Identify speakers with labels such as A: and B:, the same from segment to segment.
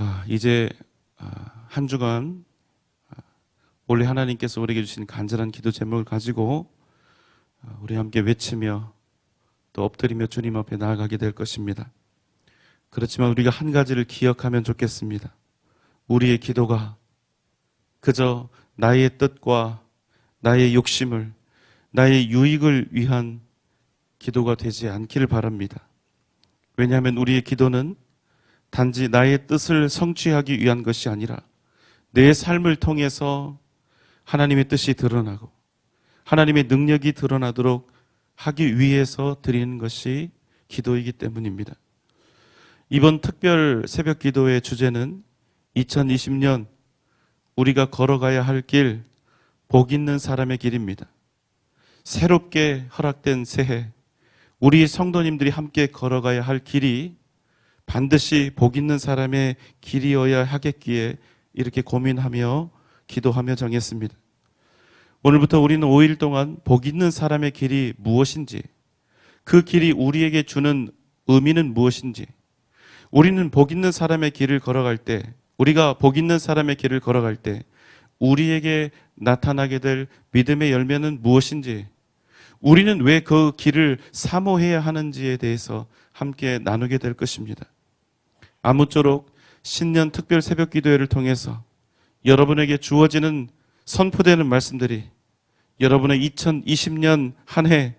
A: 아, 이제 아, 한 주간 아, 원래 하나님께서 우리에게 주신 간절한 기도 제목을 가지고 아, 우리 함께 외치며 또 엎드리며 주님 앞에 나아가게 될 것입니다. 그렇지만 우리가 한 가지를 기억하면 좋겠습니다. 우리의 기도가 그저 나의 뜻과 나의 욕심을 나의 유익을 위한 기도가 되지 않기를 바랍니다. 왜냐하면 우리의 기도는 단지 나의 뜻을 성취하기 위한 것이 아니라 내 삶을 통해서 하나님의 뜻이 드러나고 하나님의 능력이 드러나도록 하기 위해서 드리는 것이 기도이기 때문입니다. 이번 특별 새벽 기도의 주제는 2020년 우리가 걸어가야 할 길, 복 있는 사람의 길입니다. 새롭게 허락된 새해, 우리 성도님들이 함께 걸어가야 할 길이 반드시 복 있는 사람의 길이어야 하겠기에 이렇게 고민하며 기도하며 정했습니다. 오늘부터 우리는 5일 동안 복 있는 사람의 길이 무엇인지, 그 길이 우리에게 주는 의미는 무엇인지, 우리는 복 있는 사람의 길을 걸어갈 때, 우리가 복 있는 사람의 길을 걸어갈 때, 우리에게 나타나게 될 믿음의 열매는 무엇인지, 우리는 왜 그 길을 사모해야 하는지에 대해서 함께 나누게 될 것입니다. 아무쪼록 신년 특별 새벽 기도회를 통해서 여러분에게 주어지는 선포되는 말씀들이 여러분의 2020년 한 해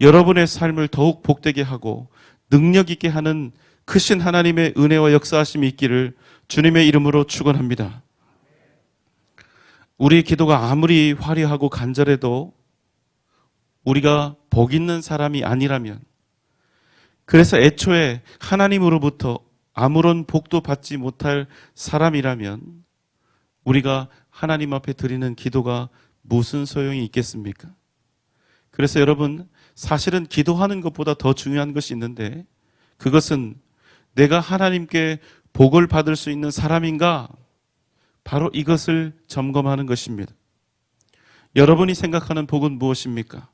A: 여러분의 삶을 더욱 복되게 하고 능력 있게 하는 크신 하나님의 은혜와 역사하심이 있기를 주님의 이름으로 축원합니다. 우리 기도가 아무리 화려하고 간절해도 우리가 복 있는 사람이 아니라면 그래서 애초에 하나님으로부터 아무런 복도 받지 못할 사람이라면 우리가 하나님 앞에 드리는 기도가 무슨 소용이 있겠습니까? 그래서 여러분 사실은 기도하는 것보다 더 중요한 것이 있는데 그것은 내가 하나님께 복을 받을 수 있는 사람인가? 바로 이것을 점검하는 것입니다. 여러분이 생각하는 복은 무엇입니까?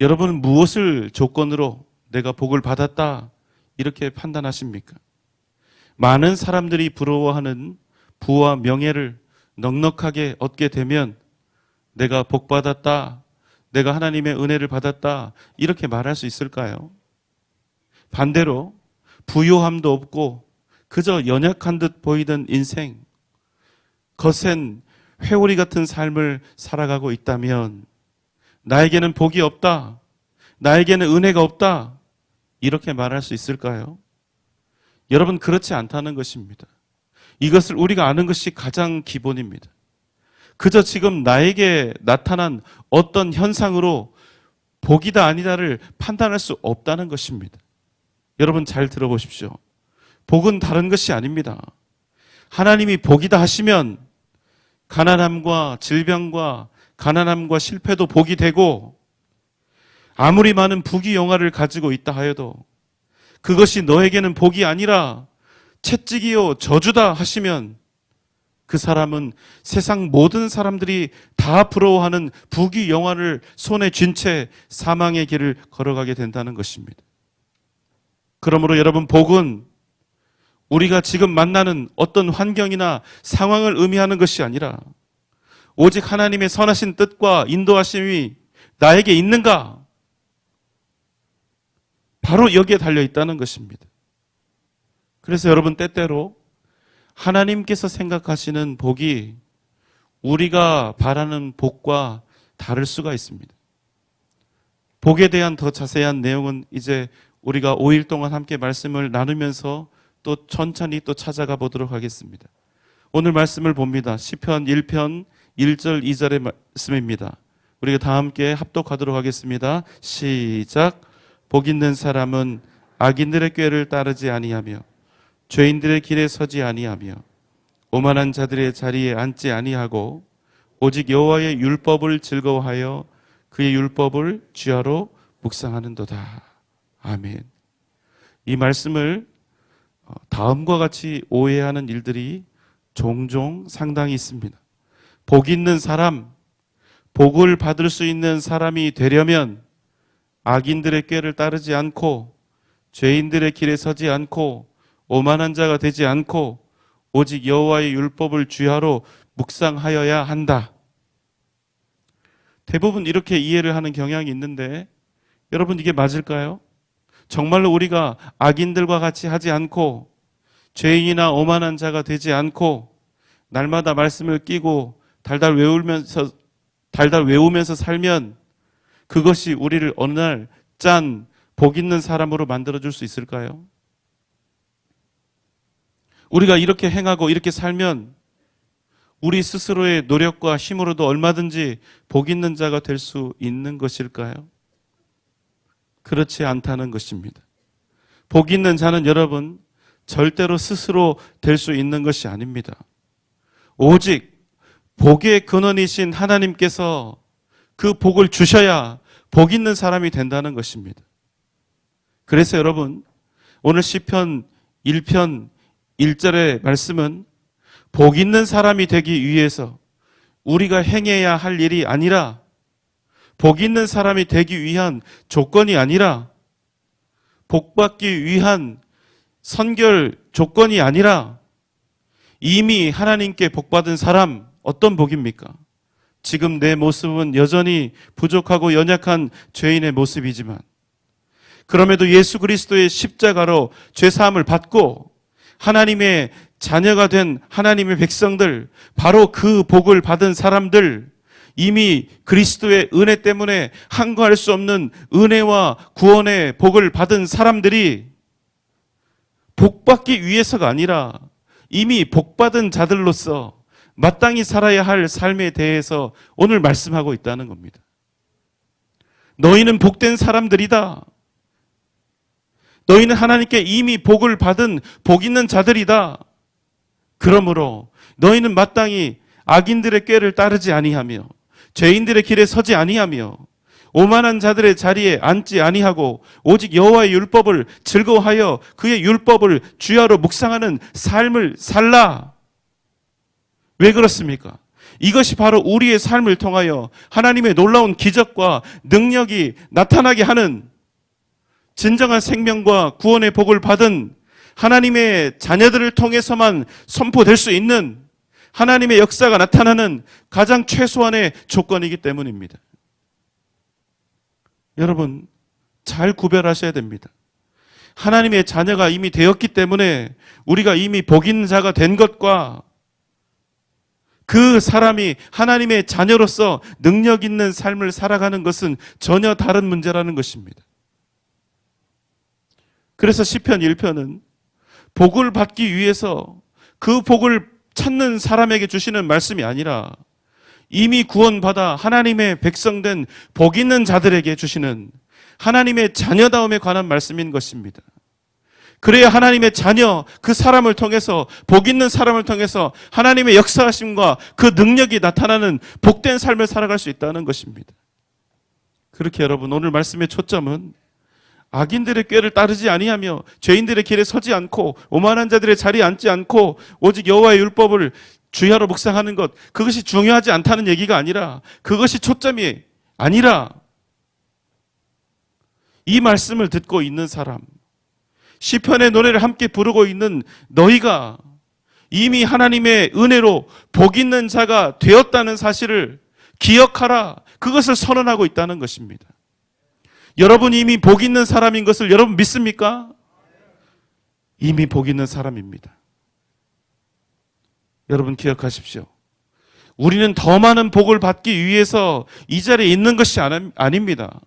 A: 여러분은 무엇을 조건으로 내가 복을 받았다 이렇게 판단하십니까? 많은 사람들이 부러워하는 부와 명예를 넉넉하게 얻게 되면 내가 복 받았다, 내가 하나님의 은혜를 받았다 이렇게 말할 수 있을까요? 반대로 부요함도 없고 그저 연약한 듯 보이던 인생, 거센 회오리 같은 삶을 살아가고 있다면 나에게는 복이 없다. 나에게는 은혜가 없다. 이렇게 말할 수 있을까요? 여러분, 그렇지 않다는 것입니다. 이것을 우리가 아는 것이 가장 기본입니다. 그저 지금 나에게 나타난 어떤 현상으로 복이다 아니다를 판단할 수 없다는 것입니다. 여러분 잘 들어보십시오. 복은 다른 것이 아닙니다. 하나님이 복이다 하시면 가난함과 질병과 가난함과 실패도 복이 되고 아무리 많은 부귀 영화를 가지고 있다 하여도 그것이 너에게는 복이 아니라 채찍이요 저주다 하시면 그 사람은 세상 모든 사람들이 다 부러워하는 부귀 영화를 손에 쥔 채 사망의 길을 걸어가게 된다는 것입니다. 그러므로 여러분 복은 우리가 지금 만나는 어떤 환경이나 상황을 의미하는 것이 아니라 오직 하나님의 선하신 뜻과 인도하심이 나에게 있는가? 바로 여기에 달려 있다는 것입니다. 그래서 여러분 때때로 하나님께서 생각하시는 복이 우리가 바라는 복과 다를 수가 있습니다. 복에 대한 더 자세한 내용은 이제 우리가 5일 동안 함께 말씀을 나누면서 또 천천히 또 찾아가 보도록 하겠습니다. 오늘 말씀을 봅니다. 시편 1편 1절 2절의 말씀입니다. 우리가 다 함께 합독하도록 하겠습니다. 시작. 복 있는 사람은 악인들의 꾀를 따르지 아니하며 죄인들의 길에 서지 아니하며 오만한 자들의 자리에 앉지 아니하고 오직 여호와의 율법을 즐거워하여 그의 율법을 주야로 묵상하는도다. 아멘. 이 말씀을 어, 다음과 같이 오해하는 일들이 종종 상당히 있습니다. 복 있는 사람, 복을 받을 수 있는 사람이 되려면 악인들의 꾀를 따르지 않고 죄인들의 길에 서지 않고 오만한 자가 되지 않고 오직 여호와의 율법을 주야로 묵상하여야 한다. 대부분 이렇게 이해를 하는 경향이 있는데 여러분 이게 맞을까요? 정말로 우리가 악인들과 같이 하지 않고 죄인이나 오만한 자가 되지 않고 날마다 말씀을 끼고 달달 외우면서 달달 외우면서 살면 그것이 우리를 어느 날 짠 복 있는 사람으로 만들어 줄 수 있을까요? 우리가 이렇게 행하고 이렇게 살면 우리 스스로의 노력과 힘으로도 얼마든지 복 있는 자가 될 수 있는 것일까요? 그렇지 않다는 것입니다. 복 있는 자는 여러분 절대로 스스로 될 수 있는 것이 아닙니다. 오직 복의 근원이신 하나님께서 그 복을 주셔야 복 있는 사람이 된다는 것입니다. 그래서 여러분 오늘 시편 1편 1절의 말씀은 복 있는 사람이 되기 위해서 우리가 행해야 할 일이 아니라 복 있는 사람이 되기 위한 조건이 아니라 복 받기 위한 선결 조건이 아니라 이미 하나님께 복 받은 사람 어떤 복입니까? 지금 내 모습은 여전히 부족하고 연약한 죄인의 모습이지만 그럼에도 예수 그리스도의 십자가로 죄 사함을 받고 하나님의 자녀가 된 하나님의 백성들 바로 그 복을 받은 사람들 이미 그리스도의 은혜 때문에 한거할 수 없는 은혜와 구원의 복을 받은 사람들이 복 받기 위해서가 아니라 이미 복 받은 자들로서 마땅히 살아야 할 삶에 대해서 오늘 말씀하고 있다는 겁니다. 너희는 복된 사람들이다. 너희는 하나님께 이미 복을 받은 복 있는 자들이다. 그러므로 너희는 마땅히 악인들의 꾀를 따르지 아니하며 죄인들의 길에 서지 아니하며 오만한 자들의 자리에 앉지 아니하고 오직 여호와의 율법을 즐거워하여 그의 율법을 주야로 묵상하는 삶을 살라. 왜 그렇습니까? 이것이 바로 우리의 삶을 통하여 하나님의 놀라운 기적과 능력이 나타나게 하는 진정한 생명과 구원의 복을 받은 하나님의 자녀들을 통해서만 선포될 수 있는 하나님의 역사가 나타나는 가장 최소한의 조건이기 때문입니다. 여러분, 잘 구별하셔야 됩니다. 하나님의 자녀가 이미 되었기 때문에 우리가 이미 복 있는 자가 된 것과 그 사람이 하나님의 자녀로서 능력 있는 삶을 살아가는 것은 전혀 다른 문제라는 것입니다. 그래서 시편 1편은 복을 받기 위해서 그 복을 찾는 사람에게 주시는 말씀이 아니라 이미 구원받아 하나님의 백성된 복 있는 자들에게 주시는 하나님의 자녀다움에 관한 말씀인 것입니다. 그래야 하나님의 자녀, 그 사람을 통해서, 복 있는 사람을 통해서 하나님의 역사하심과 그 능력이 나타나는 복된 삶을 살아갈 수 있다는 것입니다. 그렇게 여러분, 오늘 말씀의 초점은 악인들의 꾀를 따르지 아니하며 죄인들의 길에 서지 않고 오만한 자들의 자리에 앉지 않고 오직 여호와의 율법을 주야로 묵상하는 것 그것이 중요하지 않다는 얘기가 아니라 그것이 초점이 아니라 이 말씀을 듣고 있는 사람 시편의 노래를 함께 부르고 있는 너희가 이미 하나님의 은혜로 복 있는 자가 되었다는 사실을 기억하라 그것을 선언하고 있다는 것입니다. 여러분 이미 복 있는 사람인 것을 여러분 믿습니까? 이미 복 있는 사람입니다. 여러분 기억하십시오. 우리는 더 많은 복을 받기 위해서 이 자리에 있는 것이 아닙니다.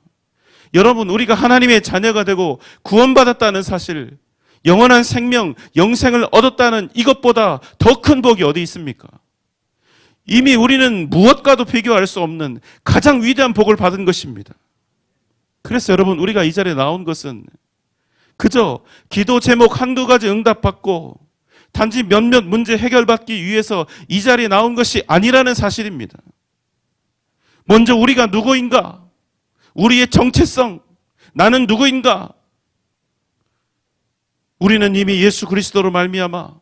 A: 여러분, 우리가 하나님의 자녀가 되고 구원받았다는 사실, 영원한 생명, 영생을 얻었다는 이것보다 더 큰 복이 어디 있습니까? 이미 우리는 무엇과도 비교할 수 없는 가장 위대한 복을 받은 것입니다. 그래서 여러분 우리가 이 자리에 나온 것은 그저 기도 제목 한두 가지 응답받고 단지 몇몇 문제 해결받기 위해서 이 자리에 나온 것이 아니라는 사실입니다. 먼저 우리가 누구인가? 우리의 정체성, 나는 누구인가? 우리는 이미 예수 그리스도로 말미암아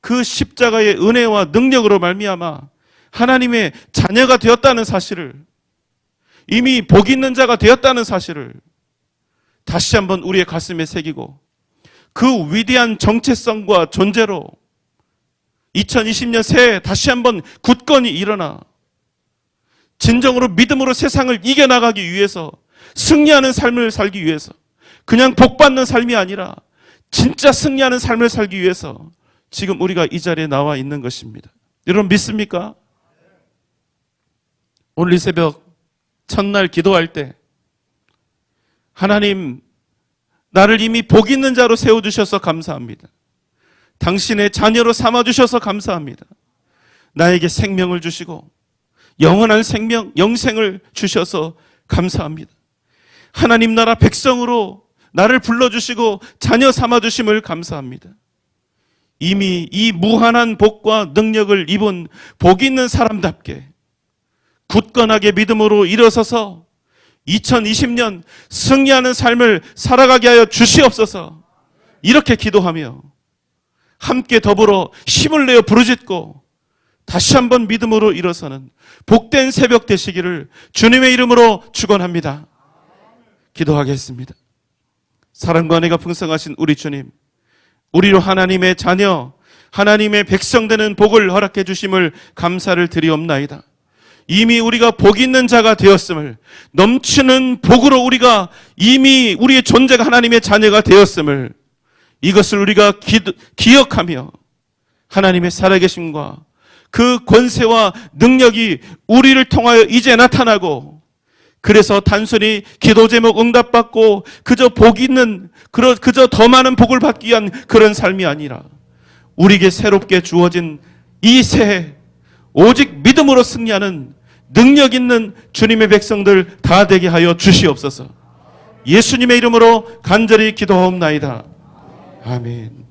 A: 그 십자가의 은혜와 능력으로 말미암아 하나님의 자녀가 되었다는 사실을 이미 복 있는 자가 되었다는 사실을 다시 한번 우리의 가슴에 새기고 그 위대한 정체성과 존재로 2020년 새해 다시 한번 굳건히 일어나 진정으로 믿음으로 세상을 이겨나가기 위해서 승리하는 삶을 살기 위해서 그냥 복받는 삶이 아니라 진짜 승리하는 삶을 살기 위해서 지금 우리가 이 자리에 나와 있는 것입니다. 여러분 믿습니까? 오늘 이 새벽 첫날 기도할 때 하나님 나를 이미 복 있는 자로 세워 주셔서 감사합니다. 당신의 자녀로 삼아 주셔서 감사합니다. 나에게 생명을 주시고 영원한 생명, 영생을 주셔서 감사합니다. 하나님 나라 백성으로 나를 불러주시고 자녀 삼아주심을 감사합니다. 이미 이 무한한 복과 능력을 입은 복 있는 사람답게 굳건하게 믿음으로 일어서서 2020년 승리하는 삶을 살아가게 하여 주시옵소서 이렇게 기도하며 함께 더불어 힘을 내어 부르짖고 다시 한번 믿음으로 일어서는 복된 새벽 되시기를 주님의 이름으로 축원합니다. 기도하겠습니다. 사랑과 은혜가 풍성하신 우리 주님, 우리로 하나님의 자녀, 하나님의 백성 되는 복을 허락해 주심을 감사를 드리옵나이다. 이미 우리가 복 있는 자가 되었음을 넘치는 복으로 우리가 이미 우리의 존재가 하나님의 자녀가 되었음을 이것을 우리가 기, 기억하며 하나님의 살아계심과 그 권세와 능력이 우리를 통하여 이제 나타나고 그래서 단순히 기도 제목 응답받고 그저 복 있는 그저 더 많은 복을 받기 위한 그런 삶이 아니라 우리에게 새롭게 주어진 이 새해 오직 믿음으로 승리하는 능력 있는 주님의 백성들 다 되게 하여 주시옵소서. 예수님의 이름으로 간절히 기도하옵나이다. 아멘.